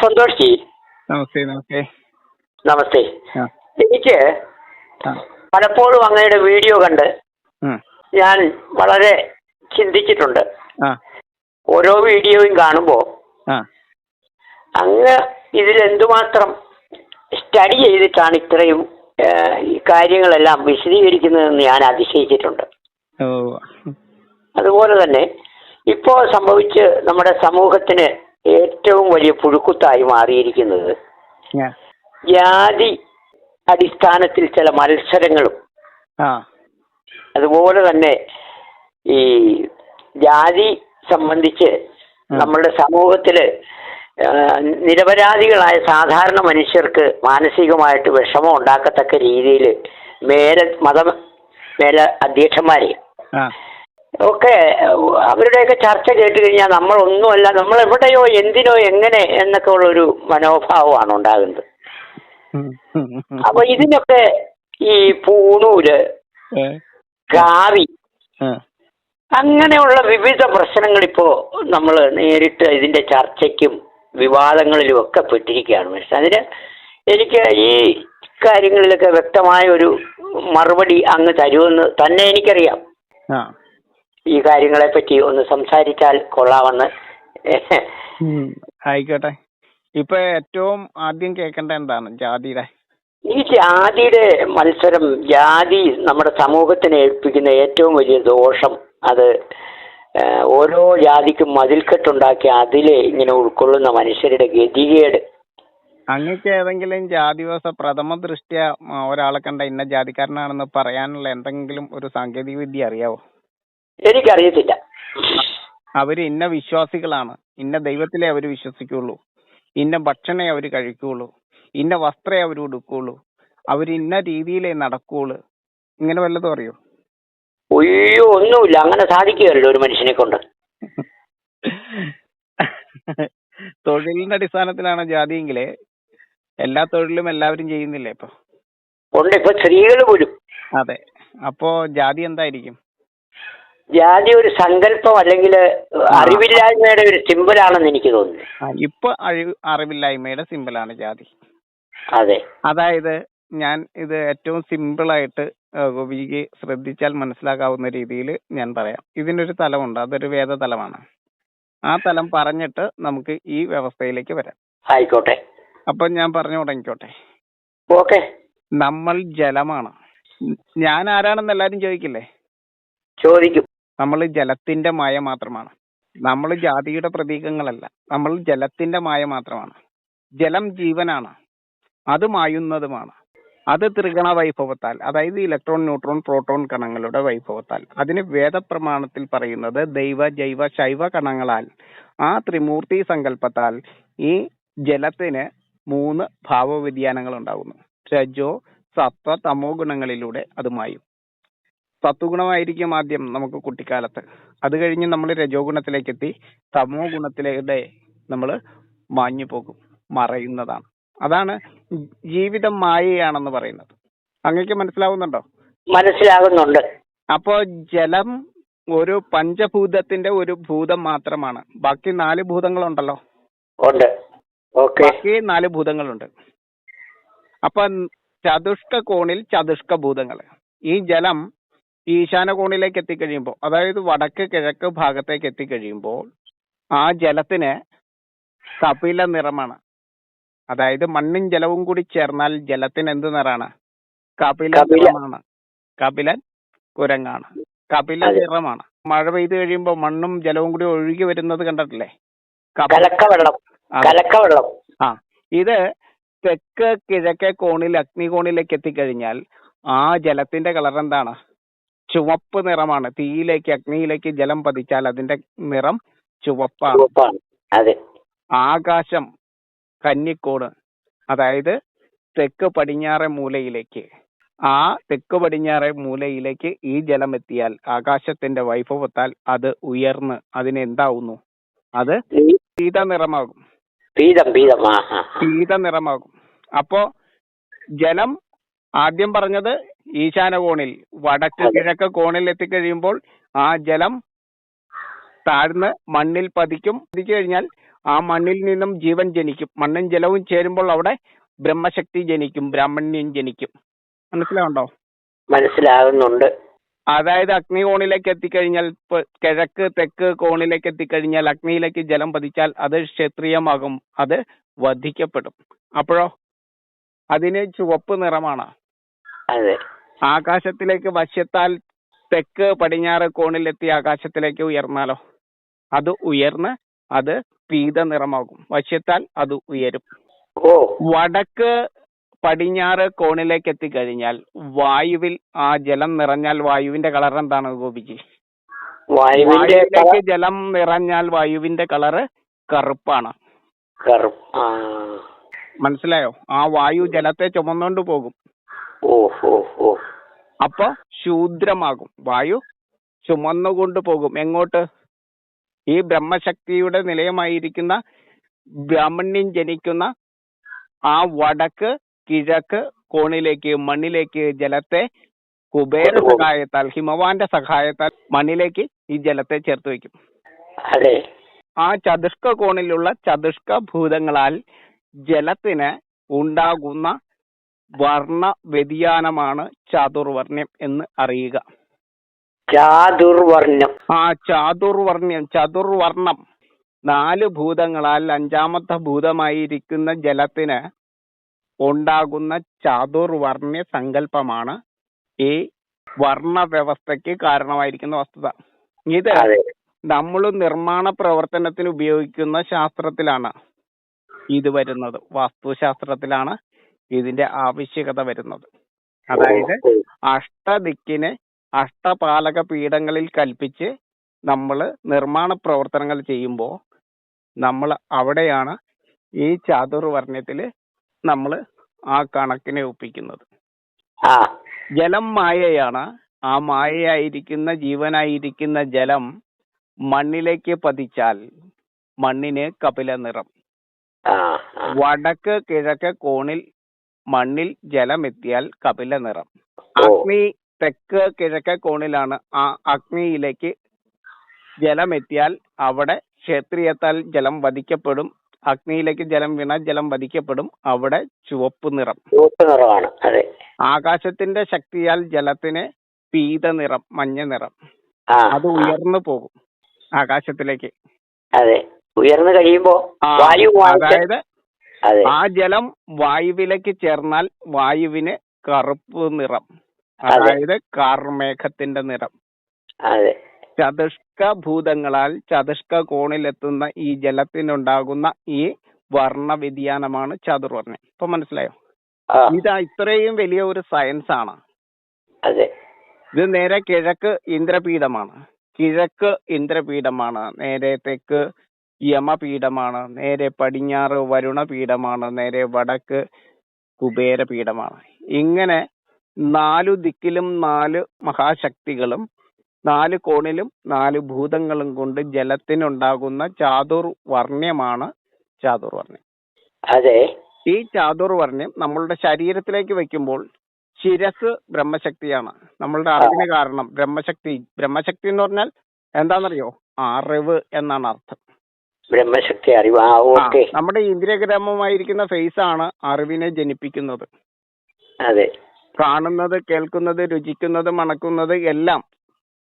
Santhosh G. നമസ്തേ നമസ്തേ. നമസ്തേ. എനിക്ക് പലപ്പോഴും അങ്ങയുടെ വീഡിയോ കണ്ട് ഞാൻ വളരെ ചിന്തിച്ചിട്ടുണ്ട്. ഓരോ വീഡിയോയും കാണുമ്പോ അങ്ങ് ഇതിൽ എന്തുമാത്രം സ്റ്റഡി ചെയ്തിട്ടാണ് ഇത്രയും ഈ കാര്യങ്ങളെല്ലാം വിശദീകരിക്കുന്നതെന്ന് ഞാൻ അതിശയിച്ചിട്ടുണ്ട്. അതുപോലെ തന്നെ ഇപ്പോ സംഭവിച്ച് നമ്മുടെ സമൂഹത്തിന് ഏറ്റവും വലിയ പുഴുക്കുത്തായി മാറിയിരിക്കുന്നത്. ജാതി അടിസ്ഥാനത്തിൽ ചില മത്സരങ്ങളും. അതുപോലെ തന്നെ ഈ ജാതി സംബന്ധിച്ച് നമ്മളുടെ സമൂഹത്തിൽ നിരപരാധികളായ സാധാരണ മനുഷ്യർക്ക് മാനസികമായിട്ട് വിഷമം ഉണ്ടാക്കത്തക്ക രീതിയിൽ മേല മത മേല അധ്യക്ഷന്മാരെ ആ. ഒക്കെ അവരുടെയൊക്കെ ചർച്ച കേട്ട് കഴിഞ്ഞാൽ നമ്മളൊന്നുമല്ല നമ്മൾ എവിടെയോ എന്തിനോ എങ്ങനെ എന്നൊക്കെ ഉള്ളൊരു മനോഭാവമാണ് ഉണ്ടാകുന്നത്. അപ്പൊ ഇതിനൊക്കെ ഈ പൂണൂര് കാവി അങ്ങനെയുള്ള വിവിധ പ്രശ്നങ്ങൾ ഇപ്പോ നമ്മൾ നേരിട്ട് ഇതിന്റെ ചർച്ചയ്ക്കും വിവാദങ്ങളിലും ഒക്കെ പെട്ടിരിക്കുകയാണ് പക്ഷെ അതിന് എനിക്ക് ഈ കാര്യങ്ങളിലൊക്കെ വ്യക്തമായ ഒരു മറുപടി അങ്ങ് തരുമെന്ന് തന്നെ എനിക്കറിയാം. ഈ കാര്യങ്ങളെ പറ്റി ഒന്ന് സംസാരിച്ചാൽ കൊള്ളാമെന്ന്. ആയിക്കോട്ടെ. ഇപ്പൊ ഏറ്റവും ആദ്യം കേൾക്കേണ്ട എന്താണ് ജാതിയുടെ? ഈ ജാതിയുടെ മത്സരം ജാതി നമ്മുടെ സമൂഹത്തിന് ഏൽപ്പിക്കുന്ന ഏറ്റവും വലിയ ദോഷം അത് ഓരോ ജാതിക്കും മതിൽക്കെട്ടുണ്ടാക്കി അതിലെ ഇങ്ങനെ ഉൾക്കൊള്ളുന്ന മനുഷ്യരുടെ ഗതികേട്. അങ്ങക്ക് ഏതെങ്കിലും ജാതി വ്യവസ്ഥ പ്രഥമ ദൃഷ്ട്യ ഒരാളെ കണ്ട ഇന്ന ജാതിക്കാരനാണെന്ന് പറയാനുള്ള എന്തെങ്കിലും ഒരു സാങ്കേതിക വിദ്യ അറിയാവോ? എനിക്കറിയത്തില്ല. അവർ ഇന്ന വിശ്വാസികളാണ്. ഇന്ന ദൈവത്തിലെ അവർ വിശ്വസിക്കുള്ളൂ. ഇന്ന ഭക്ഷണേ അവർ കഴിക്കുള്ളൂ. ഇന്ന വസ്ത്രേ അവർ ഉടുക്കുള്ളൂ. അവർ ഇന്ന രീതിയിലേ നടക്കുള്ളൂ. ഇങ്ങനെ വല്ലതും അറിയോ? ഒയ്യോ ഒന്നുമില്ല. അങ്ങനെ സാധിക്കുകയല്ലോ ഒരു മനുഷ്യനെ കൊണ്ട്. തൊഴിലിന്റെ അടിസ്ഥാനത്തിലാണ് ജാതിയെങ്കിലേ എല്ലാ തൊഴിലും എല്ലാവരും ചെയ്യുന്നില്ലേ ഇപ്പൊ? ഉണ്ട്. ഇപ്പൊ സ്ത്രീകൾ പോലും. അതെ. അപ്പോ ജാതി എന്തായിരിക്കും? ജാതി ഒരു സങ്കല്പം അല്ലെങ്കിൽ അറിവില്ലായ്മയുടെ ഒരു സിമ്പിളാണെന്ന് എനിക്ക് തോന്നുന്നു. ഇപ്പൊ അറിവില്ലായ്മയുടെ സിമ്പിളാണ് ജാതി. അതെ. അതായത് ഞാൻ ഇത് ഏറ്റവും സിമ്പിളായിട്ട് ഗോപിക്ക് ശ്രദ്ധിച്ചാൽ മനസ്സിലാക്കാവുന്ന രീതിയിൽ ഞാൻ പറയാം. ഇതിനൊരു തലമുണ്ട് അതൊരു വേദ തലമാണ് ആ തലം പറഞ്ഞിട്ട് നമുക്ക് ഈ വ്യവസ്ഥയിലേക്ക് വരാം. ആയിക്കോട്ടെ. അപ്പൊ ഞാൻ പറഞ്ഞു തുടങ്ങിക്കോട്ടെ. ഓക്കെ. നമ്മൾ ജലമാണ്. ഞാൻ ആരാണെന്ന് എല്ലാരും ചോദിക്കില്ലേ? ചോദിക്കും. നമ്മൾ ജലത്തിന്റെ മായ മാത്രമാണ്. നമ്മൾ ജാതിയുടെ പ്രതീകങ്ങളല്ല. നമ്മൾ ജലത്തിന്റെ മായ മാത്രമാണ്. ജലം ജീവനാണ്. അത് മായുന്നതുമാണ്. അത് ത്രിഗണ വൈഭവത്താൽ അതായത് ഇലക്ട്രോൺ ന്യൂട്രോൺ പ്രോട്ടോൺ കണങ്ങളുടെ വൈഭവത്താൽ. അതിന് വേദപ്രമാണത്തിൽ പറയുന്നത് ദൈവ ജൈവ ശൈവ കണങ്ങളാൽ. ആ ത്രിമൂർത്തി സങ്കല്പത്താൽ ഈ ജലത്തിന് മൂന്ന് ഭാവവ്യതിയാനങ്ങൾ ഉണ്ടാകുന്നു രജോ സത്വ തമോ ഗുണങ്ങളിലൂടെ അത് മായും. സത്വഗുണമായിരിക്കും ആദ്യം നമുക്ക് കുട്ടിക്കാലത്ത്. അത് കഴിഞ്ഞ് നമ്മൾ രജോ ഗുണത്തിലേക്ക് എത്തി തമോ ഗുണത്തിലൂടെ നമ്മൾ മാഞ്ഞു പോകും മറയുന്നതാണ്. അതാണ് ജീവിതം മായയാണെന്ന് പറയുന്നത്. അങ്ങക്ക് മനസ്സിലാവുന്നുണ്ടോ? മനസ്സിലാകുന്നുണ്ട്. അപ്പോ ജലം ഒരു പഞ്ചഭൂതത്തിന്റെ ഒരു ഭൂതം മാത്രമാണ്. ബാക്കി നാല് ഭൂതങ്ങളുണ്ടല്ലോ? ഉണ്ട്. ബാക്കി നാല് ഭൂതങ്ങളുണ്ട്. അപ്പൊ ചതുഷ്ക കോണിൽ ചതുഷ്ക ഭൂതങ്ങൾ ഈ ജലം ഈശാന കോണിലേക്ക് എത്തിക്കഴിയുമ്പോൾ അതായത് വടക്ക് കിഴക്ക് ഭാഗത്തേക്ക് എത്തിക്കഴിയുമ്പോൾ ആ ജലത്തിന് കപില നിറമാണ്. അതായത് മണ്ണും ജലവും കൂടി ചേർന്നാൽ ജലത്തിന് എന്ത് നിറാണ് കപില. നിറമാണ്. കപിലൻ കുരങ്ങാണ്. കപില. നിറമാണ്. മഴ പെയ്തു കഴിയുമ്പോൾ മണ്ണും ജലവും കൂടി ഒഴുകി വരുന്നത് കണ്ടിട്ടില്ലേ. കലക്കവെള്ളം. ആ. ഇത് തെക്ക് കിഴക്കേ കോണിൽ അഗ്നികോണിലേക്ക് എത്തിക്കഴിഞ്ഞാൽ ആ ജലത്തിന്റെ കളർ എന്താണ്? ചുവപ്പ് നിറമാണ്. തീയിലേക്ക് അഗ്നിയിലേക്ക് ജലം പതിച്ചാൽ അതിന്റെ നിറം ചുവപ്പാണ്. അതെ. ആകാശം കന്നിക്കോട് അതായത് തെക്ക് പടിഞ്ഞാറെ മൂലയിലേക്ക്. ആ തെക്ക് പടിഞ്ഞാറെ മൂലയിലേക്ക് ഈ ജലം എത്തിയാൽ ആകാശത്തിന്റെ വൈഭവത്താൽ അത് ഉയർന്ന് അതിനെന്താവുന്നു? അത് പീത നിറമാകും. പീത നിറമാകും അപ്പോ ജലം ആദ്യം പറഞ്ഞത് ഈശാന കോണിൽ വടക്ക്. കിഴക്ക് കോണിൽ എത്തിക്കഴിയുമ്പോൾ ആ ജലം താഴ്ന്ന് മണ്ണിൽ പതിക്കും. പതിച്ചു കഴിഞ്ഞാൽ ആ മണ്ണിൽ നിന്നും ജീവൻ ജനിക്കും. മണ്ണും ജലവും ചേരുമ്പോൾ അവിടെ ബ്രഹ്മശക്തി ജനിക്കും ബ്രാഹ്മണ്യം ജനിക്കും. മനസ്സിലാവുണ്ടോ മനസ്സിലാകുന്നുണ്ട് അതായത് അഗ്നി അഗ്നികോണിലേക്ക് എത്തിക്കഴിഞ്ഞാൽ കിഴക്ക് തെക്ക് കോണിലേക്ക് എത്തിക്കഴിഞ്ഞാൽ അഗ്നിയിലേക്ക് ജലം പതിച്ചാൽ അത് ക്ഷത്രിയമാകും അത് വധിക്കപ്പെടും. അപ്പോഴോ? അതിന് ചുവപ്പ് നിറമാണ്. ആകാശത്തിലേക്ക് വശ്യത്താൽ തെക്ക് പടിഞ്ഞാറ് കോണിലെത്തി ആകാശത്തിലേക്ക് ഉയർന്നാലോ? അത് ഉയർന്ന് അത് പീത നിറമാകും. വശ്യത്താൽ അത് ഉയരും. ഓ. വടക്ക് പടിഞ്ഞാറ് കോണിലേക്ക് എത്തിക്കഴിഞ്ഞാൽ വായുവിൽ ആ ജലം നിറഞ്ഞാൽ വായുവിന്റെ കളർ എന്താണ് ഗോപിജി? വായുവിലേക്ക് ജലം നിറഞ്ഞാൽ വായുവിന്റെ കളറ് കറുപ്പാണ്. കറുപ്പ്. മനസ്സിലായോ? ആ വായു ജലത്തെ ചുമന്നുകൊണ്ട് പോകും. അപ്പൊ ശൂദ്രമാകും. വായു ചുമന്നുകൊണ്ട് പോകും. എങ്ങോട്ട്? ഈ ബ്രഹ്മശക്തിയുടെ നിലയമായിരിക്കുന്ന ബ്രാഹ്മണ്യം ജനിക്കുന്ന ആ വടക്ക് കിഴക്ക് കോണിലേക്ക് മണ്ണിലേക്ക് ജലത്തെ കുബേര സഹായത്താൽ ഹിമവാന്റെ സഹായത്താൽ മണ്ണിലേക്ക് ഈ ജലത്തെ ചേർത്ത് വെക്കും അതെ. ആ ചതുഷ്ക കോണിലുള്ള ചതുഷ്ക ഭൂതങ്ങളാൽ ജലത്തിന് ഉണ്ടാകുന്ന വർണ വ്യതിയാനമാണ് ചാതുർവർണ്യം എന്ന് അറിയുക. ചാതുർവർണം ആ ചാതുർവർണ്യം ചതുർവർണം. നാല് ഭൂതങ്ങളാൽ അഞ്ചാമത്തെ ഭൂതമായിരിക്കുന്ന ജലത്തിന് ഉണ്ടാകുന്ന ചാതുർവർണ്യ സങ്കല്പമാണ് ഈ വർണ വ്യവസ്ഥയ്ക്ക് കാരണമായിരിക്കുന്ന വസ്തുത. ഇത് നമ്മൾ നിർമ്മാണ പ്രവർത്തനത്തിന് ഉപയോഗിക്കുന്ന ശാസ്ത്രത്തിലാണ് ഇത് വരുന്നത്. വാസ്തുശാസ്ത്രത്തിലാണ് ഇതിന്റെ ആവശ്യകത വരുന്നത്. അതായത് ഓ. അഷ്ടപാലക പീഠങ്ങളിൽ കൽപ്പിച്ച് നമ്മൾ നിർമ്മാണ പ്രവർത്തനങ്ങൾ ചെയ്യുമ്പോൾ നമ്മൾ അവിടെയാണ് ഈ ചാതുർവർണയത്തിൽ നമ്മൾ ആ കണക്കിനെ ഒപ്പിക്കുന്നത്. ജലം മായയാണ്. ആ മായയായിരിക്കുന്ന ജീവനായിരിക്കുന്ന ജലം മണ്ണിലേക്ക് പതിച്ചാൽ മണ്ണിന് കപില നിറം. വടക്ക് കിഴക്ക് കോണിൽ മണ്ണിൽ ജലമെത്തിയാൽ കപില നിറം. അഗ്നി തെക്ക് കിഴക്ക് കോണിലാണ്. ആ അഗ്നിയിലേക്ക് ജലമെത്തിയാൽ അവിടെ ക്ഷേത്രീയത്താൽ ജലം വധിക്കപ്പെടും. അഗ്നിയിലേക്ക് ജലം വീണാൽ ജലം വധിക്കപ്പെടും. അവിടെ ചുവപ്പ് നിറം. ചുവപ്പ് നിറമാണ്. അതെ. ആകാശത്തിന്റെ ശക്തിയാൽ ജലത്തിന് പീത നിറം മഞ്ഞ നിറം. അത് ഉയർന്നു പോകും ആകാശത്തിലേക്ക്. അതെ. ഉയർന്നു കഴിയുമ്പോ അതായത് അതെ ആ ജലം വായുവിലേക്ക് ചേർന്നാൽ വായുവിന് കറുപ്പ് നിറം. അതായത് കാർമേഘത്തിന്റെ നിറം. ചതുഷ്ക ഭൂതങ്ങളാൽ ചതുഷ്ക കോണിലെത്തുന്ന ഈ ജലത്തിനുണ്ടാകുന്ന ഈ വർണ വ്യതിയാനമാണ് ചതുർവർണം. ഇപ്പൊ മനസ്സിലായോ? ഇത് ഇതാ ഇത്രയും വലിയ ഒരു സയൻസ് ആണ് ഇത് നേരെ കിഴക്ക് ഇന്ദ്രപീഠമാണ്. കിഴക്ക് ഇന്ദ്രപീഠമാണ്. നേരെ തെക്ക് യമപീഠമാണ്. നേരെ പടിഞ്ഞാറ് വരുണപീഠമാണ്. നേരെ വടക്ക് കുബേരപീഠമാണ്. ഇങ്ങനെ നാലു ദിക്കിലും നാല് മഹാശക്തികളും നാല് കോണിലും നാല് ഭൂതങ്ങളും കൊണ്ട് ജലത്തിനുണ്ടാകുന്ന ചാതുർവർണ്യമാണ് ചാതുർവർണ്യം അതെ. ഈ ചാതുർവർണ്യം നമ്മളുടെ ശരീരത്തിലേക്ക് വെക്കുമ്പോൾ ശിരസ് ബ്രഹ്മശക്തിയാണ്. നമ്മളുടെ അറിവിന് കാരണം ബ്രഹ്മശക്തി. ബ്രഹ്മശക്തി എന്ന് പറഞ്ഞാൽ എന്താണെന്നറിയോ? അറിവ് എന്നാണ് അർത്ഥം. ബ്രഹ്മശക്തി അറിവ് ആ ഓക്കെ നമ്മുടെ ഇന്ദ്രിയഗ്രാമമായിരിക്കുന്ന ഫേസ് ആണ് അറിവിനെ ജനിപ്പിക്കുന്നത്. അതെ. കാണുന്നത് കേൾക്കുന്നത് രുചിക്കുന്നത് മണക്കുന്നത് എല്ലാം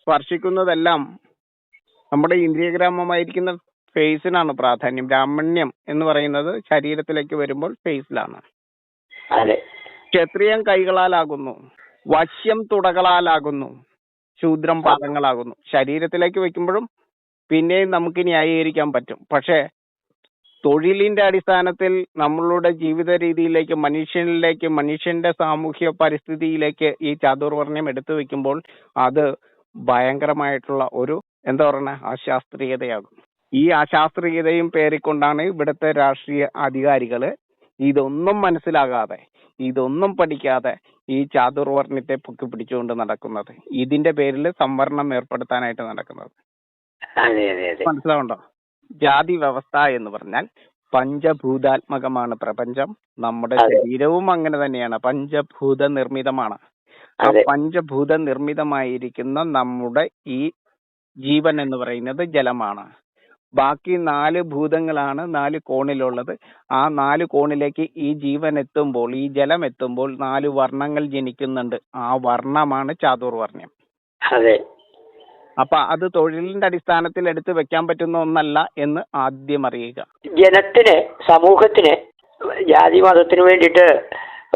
സ്പർശിക്കുന്നതെല്ലാം നമ്മുടെ ഇന്ദ്രിയഗ്രാമമായിരിക്കുന്ന ഫേസിനാണ് പ്രാധാന്യം. ബ്രാഹ്മണ്യം എന്ന് പറയുന്നത് ശരീരത്തിലേക്ക് വരുമ്പോൾ ഫേസിലാണ്. അതെ. ക്ഷത്രിയം കൈകളാലാകുന്നു. വശ്യം തുടകളാലാകുന്നു. ശൂദ്രം പാദങ്ങളാകുന്നു. ശരീരത്തിലേക്ക് വെക്കുമ്പോഴും പിന്നെയും നമുക്ക് ന്യായീകരിക്കാൻ പറ്റും. പക്ഷേ തൊഴിലിന്റെ അടിസ്ഥാനത്തിൽ നമ്മളുടെ ജീവിത രീതിയിലേക്ക് മനുഷ്യനിലേക്ക് മനുഷ്യന്റെ സാമൂഹ്യ പരിസ്ഥിതിയിലേക്ക് ഈ ചാതുർവർണയം എടുത്തു വെക്കുമ്പോൾ അത് ഭയങ്കരമായിട്ടുള്ള ഒരു എന്താ പറയുക അശാസ്ത്രീയതയാകും. ഈ അശാസ്ത്രീയതയും പേറിക്കൊണ്ടാണ് ഇവിടുത്തെ രാഷ്ട്രീയ അധികാരികൾ ഇതൊന്നും മനസ്സിലാകാതെ ഇതൊന്നും പഠിക്കാതെ ഈ ചാതുർവർണത്തെ പൊക്കി പിടിച്ചുകൊണ്ട് നടക്കുന്നത്. ഇതിന്റെ പേരിൽ സംവരണം ഏർപ്പെടുത്താനായിട്ട് നടക്കുന്നത്. മനസ്സിലാവുണ്ടോ? ജാതി വ്യവസ്ഥ എന്ന് പറഞ്ഞാൽ പഞ്ചഭൂതാത്മകമാണ് പ്രപഞ്ചം. നമ്മുടെ ശരീരവും അങ്ങനെ തന്നെയാണ്. പഞ്ചഭൂത നിർമ്മിതമാണ് ആ പഞ്ചഭൂത നിർമ്മിതമായിരിക്കുന്ന നമ്മുടെ ഈ ജീവൻ എന്ന് പറയുന്നത് ജലമാണ്. ബാക്കി നാല് ഭൂതങ്ങളാണ് നാല് കോണിലുള്ളത്. ആ നാല് കോണിലേക്ക് ഈ ജീവൻ എത്തുമ്പോൾ ഈ ജലം എത്തുമ്പോൾ നാല് വർണങ്ങൾ ജനിക്കുന്നുണ്ട്. ആ വർണമാണ് ചാതുർവർണ്യം അപ്പൊ അത് തൊഴിലിന്റെ അടിസ്ഥാനത്തിൽ എടുത്തു വെക്കാൻ പറ്റുന്ന ഒന്നല്ല എന്ന് ആദ്യം അറിയുക. ജനത്തിന് സമൂഹത്തിന് ജാതി മതത്തിന് വേണ്ടിയിട്ട്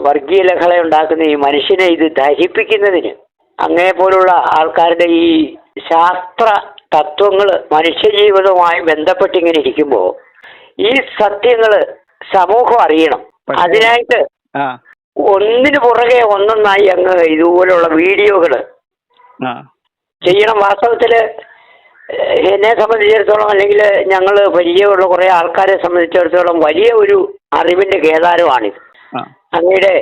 വർഗീയ ലഹള ഉണ്ടാക്കുന്ന ഈ മനുഷ്യനെ ഇത് ദഹിപ്പിക്കുന്നതിന് അങ്ങനെ പോലുള്ള ആൾക്കാരുടെ ഈ ശാസ്ത്ര തത്വങ്ങൾ മനുഷ്യജീവിതവുമായി ബന്ധപ്പെട്ടിങ്ങനെ ഇരിക്കുമ്പോൾ ഈ സത്യങ്ങൾ സമൂഹം അറിയണം. അതിനായിട്ട് ഒന്നിനു പുറകെ ഒന്നൊന്നായി അങ്ങ് ഇതുപോലുള്ള വീഡിയോകൾ ചെയ്യണം. വാസ്തവത്തിൽ എന്നെ സംബന്ധിച്ചിടത്തോളം അല്ലെങ്കിൽ ഞങ്ങൾ പരിചയമുള്ള കുറെ ആൾക്കാരെ സംബന്ധിച്ചിടത്തോളം വലിയ ഒരു അറിവിന്റെ കേദാരമാണിത്. അങ്ങയുടെ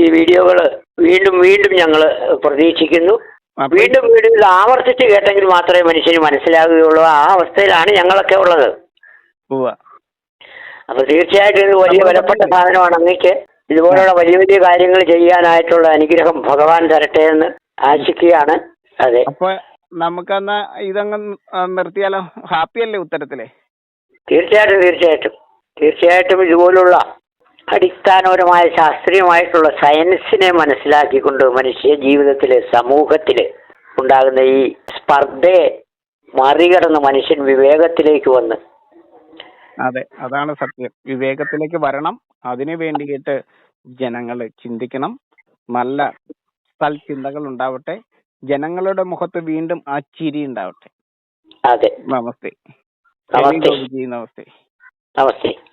ഈ വീഡിയോകൾ വീണ്ടും വീണ്ടും ഞങ്ങൾ പ്രതീക്ഷിക്കുന്നു. വീണ്ടും വീണ്ടും ഇത് ആവർത്തിച്ച് കേട്ടെങ്കിൽ മാത്രമേ മനുഷ്യന് മനസ്സിലാകുകയുള്ളൂ ആ അവസ്ഥയിലാണ് ഞങ്ങളൊക്കെ ഉള്ളത്. അപ്പൊ തീർച്ചയായിട്ടും ഇത് വലിയ വിലപ്പെട്ട സാധനമാണ് അങ്ങക്ക് ഇതുപോലുള്ള വലിയ വലിയ കാര്യങ്ങൾ ചെയ്യാനായിട്ടുള്ള അനുഗ്രഹം ഭഗവാൻ തരട്ടെ എന്ന് ആശിക്കുകയാണ്. അപ്പൊ നമുക്കെന്നാ ഇതങ്ങ് നിർത്തിയാലോ? ഹാപ്പി അല്ലേ ഉത്തരത്തിൽ? തീർച്ചയായിട്ടും തീർച്ചയായിട്ടും. തീർച്ചയായിട്ടും ഇതുപോലുള്ള അടിസ്ഥാനപരമായ ശാസ്ത്രീയമായിട്ടുള്ള സയൻസിനെ മനസ്സിലാക്കിക്കൊണ്ട് മനുഷ്യ ജീവിതത്തിൽ സമൂഹത്തിൽ ഉണ്ടാകുന്ന ഈ സ്പർദ്ധയെ മറികടന്ന് മനുഷ്യൻ വിവേകത്തിലേക്ക് വന്ന്. അതെ അതാണ് സത്യം. വിവേകത്തിലേക്ക് വരണം. അതിനു വേണ്ടിയിട്ട് ജനങ്ങൾ ചിന്തിക്കണം. നല്ല സൽചിന്തകൾ ഉണ്ടാവട്ടെ ജനങ്ങളുടെ മുഖത്ത് വീണ്ടും ആ ചിരി ഉണ്ടാവട്ടെ. അതെ. നമസ്തേ. നമസ്തേ. നമസ്തേ.